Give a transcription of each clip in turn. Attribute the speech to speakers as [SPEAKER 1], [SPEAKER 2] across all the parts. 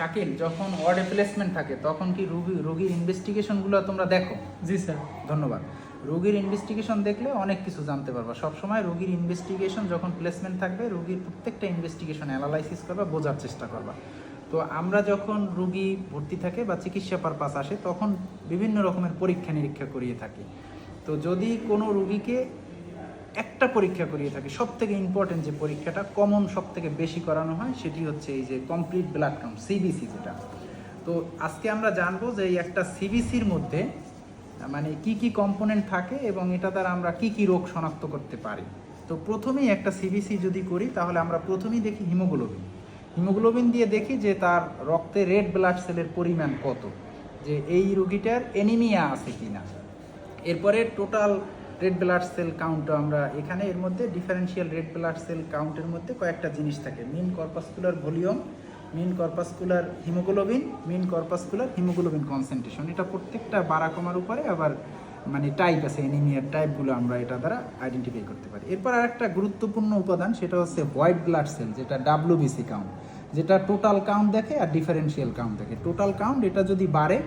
[SPEAKER 1] শাকিল যখন word placement থাকে তখন কি রুগী রোগীর ইনভেস্টিগেশনগুলো তোমরা দেখো?
[SPEAKER 2] জি স্যার।
[SPEAKER 1] ধন্যবাদ। রোগীর ইনভেস্টিগেশন দেখলে অনেক কিছু জানতে পারবা। সবসময় রোগীর ইনভেস্টিগেশন যখন প্লেসমেন্ট থাকবে রোগীর প্রত্যেকটা ইনভেস্টিগেশন অ্যানালাইসিস করবা বোঝার চেষ্টা করবা। তো আমরা যখন রুগী ভর্তি থাকে বা চিকিৎসা পারপাস আসে তখন বিভিন্ন রকমের পরীক্ষা নিরীক্ষা করিয়ে থাকি। তো যদি কোনো রোগীকে একটা পরীক্ষা করিয়ে থাকি। সব থেকে ইম্পর্টেন্ট যে পরীক্ষাটা কমন সব থেকে বেশি করানো হয় সেটি হচ্ছে এই যে কমপ্লিট ব্লাড কাউন্ট সিবিসি যেটা। তো আজকে আমরা জানব যে এই একটা সিবিসির মধ্যে মানে কি কি কম্পোনেন্ট থাকে এবং এটা দ্বারা আমরা কি কি রোগ শনাক্ত করতে পারি। তো প্রথমেই একটা সিবিসি যদি করি, তাহলে আমরা প্রথমেই দেখি হিমোগ্লোবিন হিমোগ্লোবিন দিয়ে দেখি যে তার রক্তে রেড ব্লাড সেলের পরিমাণ কত, যে এই রুগীটার এনিমিয়া আছে কি না এরপরে total red blood cell count আমরা এখানে এর মধ্যে ডিফারেন্সিয়াল রেড ব্লাড সেল কাউন্টের মধ্যে কয়েকটা জিনিস থাকে। Mean corpuscular volume mean corpuscular haemoglobin mean corpuscular haemoglobin concentration এটা প্রত্যেকটা বাড়া কমার উপরে আবার মানে টাইপ আছে এনিমিয়ার টাইপগুলো আমরা এটা দ্বারা আইডেন্টিফাই করতে পারি। এরপর আর একটা গুরুত্বপূর্ণ উপাদান, সেটা হচ্ছে হোয়াইট ব্লাড সেল যেটা ডাব্লিউবিসি কাউন্ট যেটা টোটাল কাউন্ট দেখে আর ডিফারেন্সিয়াল কাউন্ট দেখে। টোটাল কাউন্ট এটা যদি বাড়ে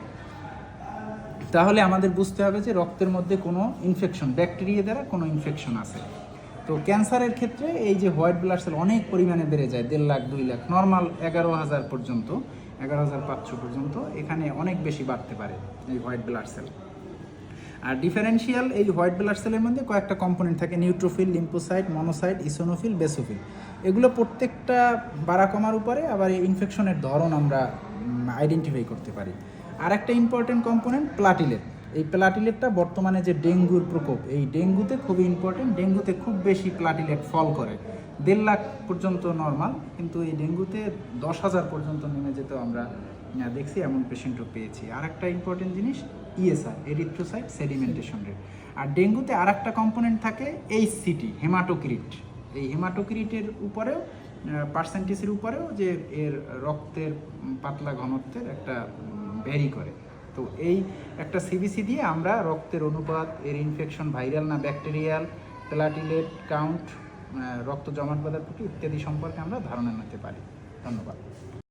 [SPEAKER 1] তাহলে আমাদের বুঝতে হবে যে রক্তের মধ্যে কোনো ইনফেকশন ব্যাকটেরিয়া দ্বারা কোনো ইনফেকশন আছে। তো ক্যান্সারের ক্ষেত্রে এই যে হোয়াইট ব্লাড সেল অনেক পরিমাণে বেড়ে যায়, দেড় লাখ, দুই লাখ নর্মাল এগারো হাজার পর্যন্ত, এগারো হাজার পাঁচশো পর্যন্ত এখানে অনেক বেশি বাড়তে পারে এই হোয়াইট ব্লাড সেল আর ডিফারেন্সিয়াল এই হোয়াইট ব্লাড সেলের মধ্যে কয়েকটা কম্পোনেন্ট থাকে neutrophil lymphocyte monocyte eosinophil basophil এগুলো প্রত্যেকটা বাড়া কমার উপরে আবার এই ইনফেকশনের ধরন আমরা আইডেন্টিফাই করতে পারি। আর একটা ইম্পর্টেন্ট কম্পোনেন্ট প্লাটিলেট এই প্লাটিলেটটা বর্তমানে যে ডেঙ্গুর প্রকোপ, এই ডেঙ্গুতে খুবই ইম্পর্টেন্ট ডেঙ্গুতে খুব বেশি প্লাটিলেট ফল করে। দেড় লাখ পর্যন্ত নর্মাল কিন্তু এই ডেঙ্গুতে দশ হাজার পর্যন্ত নেমে যেতেও আমরা দেখছি, এমন পেশেন্টও পেয়েছি। আর একটা ইম্পর্টেন্ট জিনিস ইএসআর এরিথ্রোসাইট সেডিমেন্টেশন রেট আর ডেঙ্গুতে আর একটা কম্পোনেন্ট থাকে এইচসিটি হেমাটোক্রিট এই হেমাটোক্রিটের উপরেও পার্সেন্টেজের উপরেও যে এর রক্তের পাতলা ঘনত্বের একটা ভ্যারি করে। তো এই একটা সিবিসি দিয়ে আমরা রক্তের অনুপাত, এর ইনফেকশন ভাইরাল না ব্যাকটেরিয়াল প্লাটিলেট কাউন্ট রক্ত জমাট বাঁধার প্রতি ইত্যাদি সম্পর্কে আমরা ধারণা নিতে পারি। ধন্যবাদ।